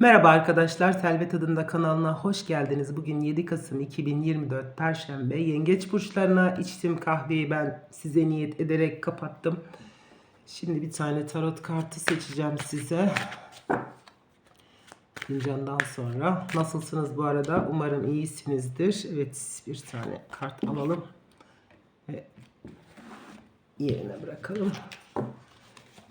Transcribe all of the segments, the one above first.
Merhaba arkadaşlar, Selvet adında kanalına hoş geldiniz. Bugün 7 Kasım 2024 Perşembe. Yengeç burçlarına içtim kahveyi ben size niyet ederek kapattım. Şimdi bir tane tarot kartı seçeceğim size. Fincandan sonra. Nasılsınız bu arada? Umarım iyisinizdir. Evet, bir tane kart alalım. Ve yerine bırakalım.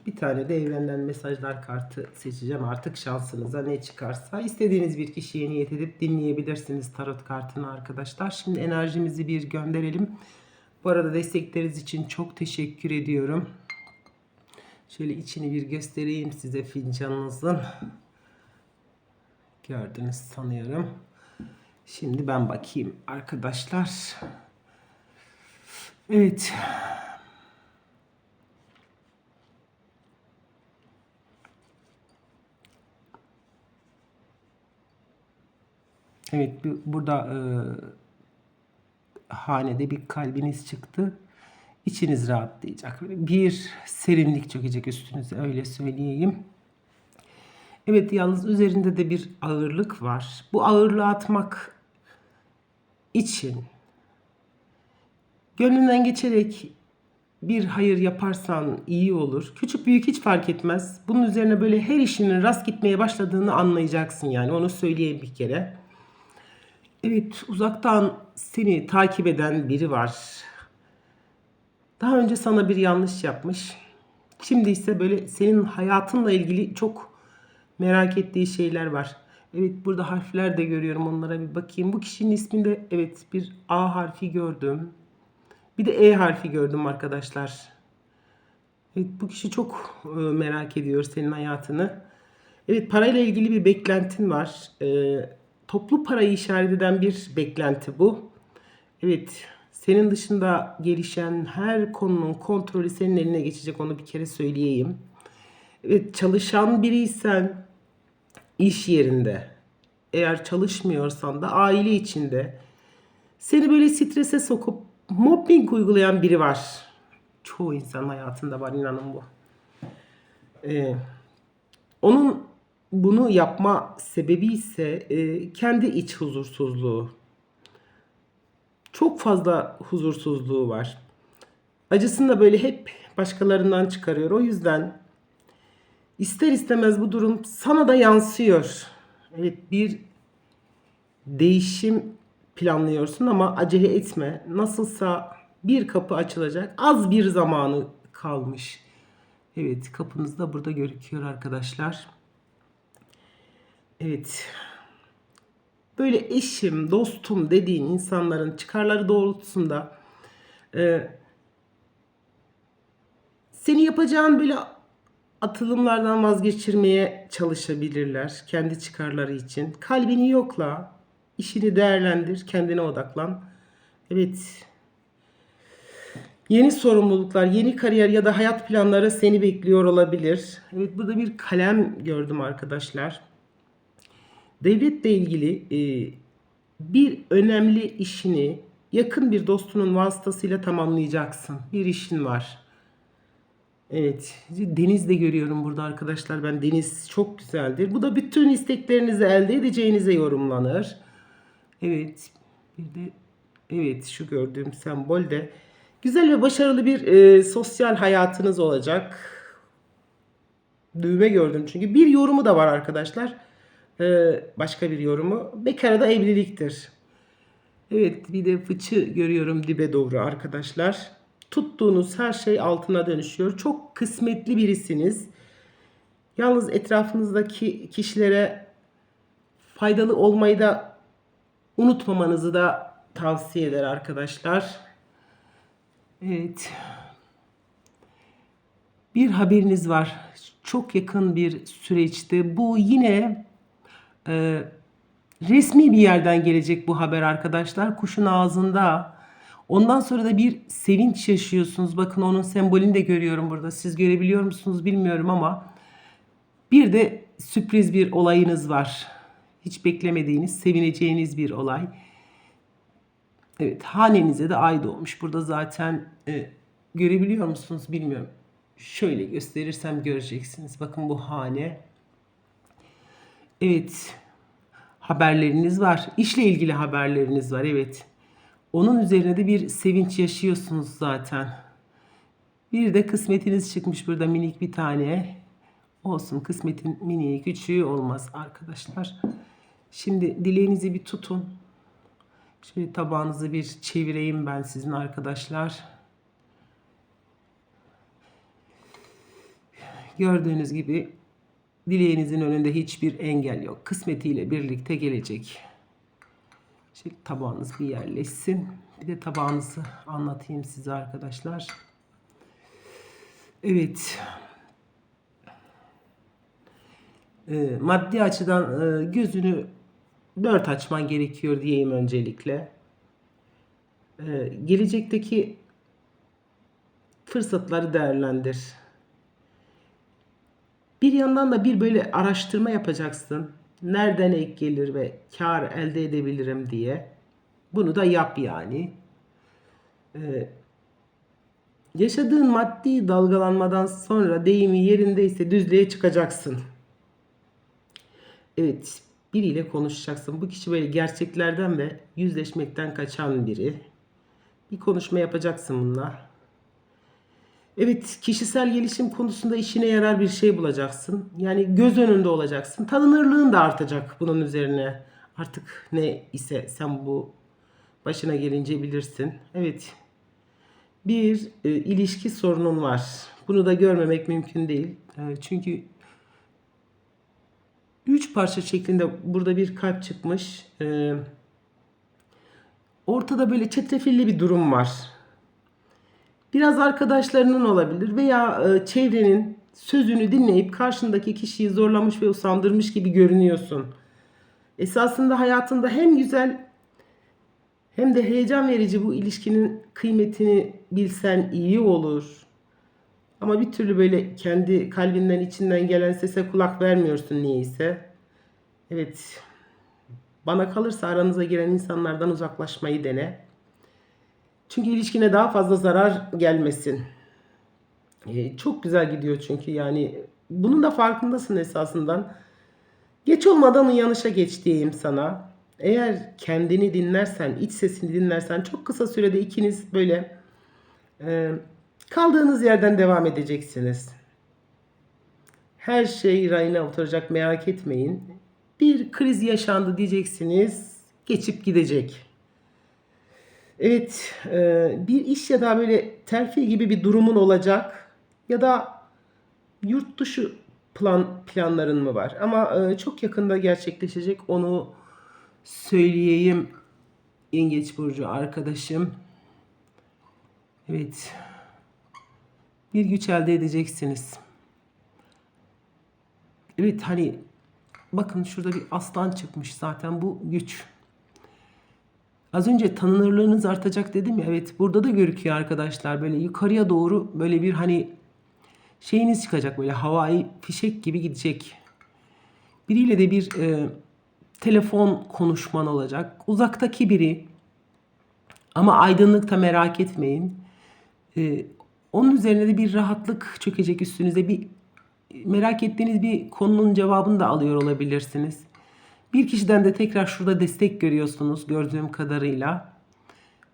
Bir tane de evrenden mesajlar kartı seçeceğim. Artık şansınıza ne çıkarsa istediğiniz bir kişiye niyet edip dinleyebilirsiniz tarot kartını arkadaşlar. Şimdi enerjimizi bir gönderelim. Bu arada destekleriniz için çok teşekkür ediyorum. Şöyle içini bir göstereyim size fincanınızın. Gördünüz sanıyorum. Şimdi ben bakayım arkadaşlar. Evet. Evet bu- burada e, hanede bir kalbiniz çıktı. İçiniz rahatlayacak. Bir serinlik çökecek üstünüze öyle söyleyeyim. Evet yalnız üzerinde de bir ağırlık var. Bu ağırlığı atmak için gönlünden geçerek bir hayır yaparsan iyi olur. Küçük büyük hiç fark etmez. Bunun üzerine böyle her işinin rast gitmeye başladığını anlayacaksın yani onu söyleyeyim bir kere. Evet, uzaktan seni takip eden biri var. Daha önce sana bir yanlış yapmış. Şimdi ise böyle senin hayatınla ilgili çok merak ettiği şeyler var. Evet, burada harfler de görüyorum. Onlara bir bakayım. Bu kişinin isminde evet bir A harfi gördüm. Bir de E harfi gördüm arkadaşlar. Evet, bu kişi çok e, merak ediyor senin hayatını. Evet, parayla ilgili bir beklentin var. Ee, toplu parayı işaret eden bir beklenti bu. Evet, senin dışında gelişen her konunun kontrolü senin eline geçecek onu bir kere söyleyeyim. Evet, çalışan biriysen iş yerinde, eğer çalışmıyorsan da aile içinde seni böyle strese sokup mobbing uygulayan biri var. Çoğu insan hayatında var inanın bu. Ee, onun bunu yapma sebebi ise e, kendi iç huzursuzluğu. Çok fazla huzursuzluğu var. Acısını da böyle hep başkalarından çıkarıyor. O yüzden ister istemez bu durum sana da yansıyor. Evet bir değişim planlıyorsun ama acele etme. Nasılsa bir kapı açılacak. Az bir zamanı kalmış. Evet kapınız da burada gözüküyor arkadaşlar. Evet. Böyle eşim, dostum dediğin insanların çıkarları doğrultusunda e, seni yapacağın böyle atılımlardan vazgeçirmeye çalışabilirler kendi çıkarları için. Kalbini yokla, işini değerlendir, kendine odaklan. Evet. Yeni sorumluluklar, yeni kariyer ya da hayat planları seni bekliyor olabilir. Evet burada bir kalem gördüm arkadaşlar. Devletle ilgili e, bir önemli işini yakın bir dostunun vasıtasıyla tamamlayacaksın. Bir işin var. Evet. Deniz de görüyorum burada arkadaşlar. Ben deniz çok güzeldir. Bu da bütün isteklerinizi elde edeceğinize yorumlanır. Evet. Bir de evet şu gördüğüm sembol de güzel ve başarılı bir e, sosyal hayatınız olacak. Düğme gördüm çünkü. Bir yorumu da var arkadaşlar. Ee, başka bir yorumu. Bekara da evliliktir. Evet bir de fıçı görüyorum dibe doğru arkadaşlar. Tuttuğunuz her şey altına dönüşüyor. Çok kısmetli birisiniz. Yalnız etrafınızdaki kişilere faydalı olmayı da unutmamanızı da tavsiye eder arkadaşlar. Evet. Bir haberiniz var. Çok yakın bir süreçte bu yine e, resmi bir yerden gelecek bu haber arkadaşlar. Kuşun ağzında. Ondan sonra da bir sevinç yaşıyorsunuz. Bakın onun sembolünü de görüyorum burada. Siz görebiliyor musunuz bilmiyorum ama bir de sürpriz bir olayınız var. Hiç beklemediğiniz, sevineceğiniz bir olay. Evet, hanenize de ay doğmuş. Burada zaten e, görebiliyor musunuz bilmiyorum. Şöyle gösterirsem göreceksiniz. Bakın bu hane. Evet. Haberleriniz var. İşle ilgili haberleriniz var. Evet. Onun üzerine de bir sevinç yaşıyorsunuz zaten. Bir de kısmetiniz çıkmış burada minik bir tane. Olsun kısmetin miniği küçüğü olmaz arkadaşlar. Şimdi dileğinizi bir tutun. Şöyle tabağınızı bir çevireyim ben sizin arkadaşlar. Gördüğünüz gibi dileğinizin önünde hiçbir engel yok. Kısmetiyle birlikte gelecek. Şimdi tabağınız bir yerleşsin. Bir de tabağınızı anlatayım size arkadaşlar. Evet. Ee, maddi açıdan e, gözünü dört açman gerekiyor diyeyim öncelikle. Ee, gelecekteki fırsatları değerlendir. Bir yandan da bir böyle araştırma yapacaksın. Nereden ek gelir ve kar elde edebilirim diye. Bunu da yap yani. Ee, yaşadığın maddi dalgalanmadan sonra deyimi yerindeyse düzlüğe çıkacaksın. Evet, biriyle konuşacaksın. Bu kişi böyle gerçeklerden ve yüzleşmekten kaçan biri. Bir konuşma yapacaksın bununla. Evet, kişisel gelişim konusunda işine yarar bir şey bulacaksın. Yani göz önünde olacaksın. Tanınırlığın da artacak bunun üzerine. Artık ne ise sen bu başına gelince bilirsin. Evet. Bir e, ilişki sorunun var. Bunu da görmemek mümkün değil. E, çünkü üç parça şeklinde burada bir kalp çıkmış. E, ortada böyle çetrefilli bir durum var. Biraz arkadaşlarının olabilir veya e, çevrenin sözünü dinleyip karşındaki kişiyi zorlamış ve usandırmış gibi görünüyorsun. Esasında hayatında hem güzel hem de heyecan verici bu ilişkinin kıymetini bilsen iyi olur. Ama bir türlü böyle kendi kalbinden içinden gelen sese kulak vermiyorsun niyeyse. Evet. Bana kalırsa aranıza giren insanlardan uzaklaşmayı dene. Çünkü ilişkine daha fazla zarar gelmesin. Ee, çok güzel gidiyor çünkü yani bunun da farkındasın esasından. Geç olmadan uyanışa geç diyeyim sana. Eğer kendini dinlersen, iç sesini dinlersen çok kısa sürede ikiniz böyle e, kaldığınız yerden devam edeceksiniz. Her şey rayına oturacak merak etmeyin. Bir kriz yaşandı diyeceksiniz. Geçip gidecek. Evet, e, bir iş ya da böyle terfi gibi bir durumun olacak ya da yurt dışı plan planların mı var? Ama e, çok yakında gerçekleşecek onu söyleyeyim Yengeç burcu arkadaşım. Evet. Bir güç elde edeceksiniz. Evet hani bakın şurada bir aslan çıkmış zaten bu güç. Az önce tanınırlığınız artacak dedim ya. Evet burada da görüküyor arkadaşlar. Böyle yukarıya doğru böyle bir hani şeyiniz çıkacak. Böyle havai fişek gibi gidecek. Biriyle de bir e, telefon konuşman olacak. Uzaktaki biri. Ama aydınlıkta merak etmeyin. E, onun üzerine de bir rahatlık çökecek üstünüze. Bir merak ettiğiniz bir konunun cevabını da alıyor olabilirsiniz. Bir kişiden de tekrar şurada destek görüyorsunuz gördüğüm kadarıyla.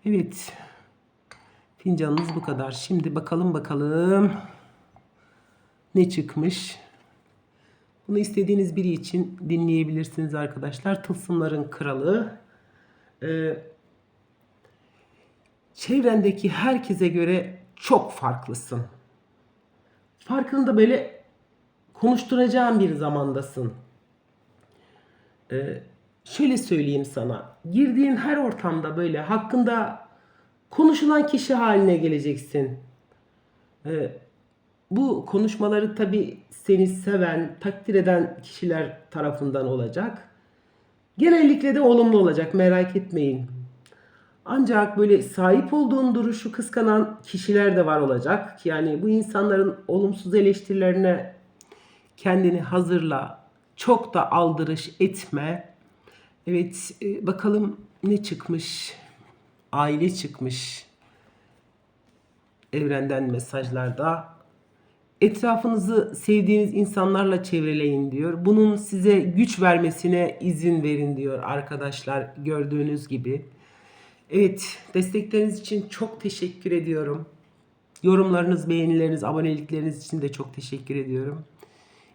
Evet. Fincanınız bu kadar. Şimdi bakalım bakalım. Ne çıkmış? Bunu istediğiniz biri için dinleyebilirsiniz arkadaşlar. Tılsımların kralı. Ee, çevrendeki herkese göre çok farklısın. Farkını da böyle konuşturacağın bir zamandasın. Ee, şöyle söyleyeyim sana. Girdiğin her ortamda böyle hakkında konuşulan kişi haline geleceksin. Ee, bu konuşmaları tabi seni seven, takdir eden kişiler tarafından olacak. Genellikle de olumlu olacak merak etmeyin. Ancak böyle sahip olduğun duruşu kıskanan kişiler de var olacak. Yani bu insanların olumsuz eleştirilerine kendini hazırla. Çok da aldırış etme. Evet e, bakalım ne çıkmış? Aile çıkmış. Evrenden mesajlarda. Etrafınızı sevdiğiniz insanlarla çevreleyin diyor. Bunun size güç vermesine izin verin diyor arkadaşlar gördüğünüz gibi. Evet, destekleriniz için çok teşekkür ediyorum. Yorumlarınız, beğenileriniz, abonelikleriniz için de çok teşekkür ediyorum.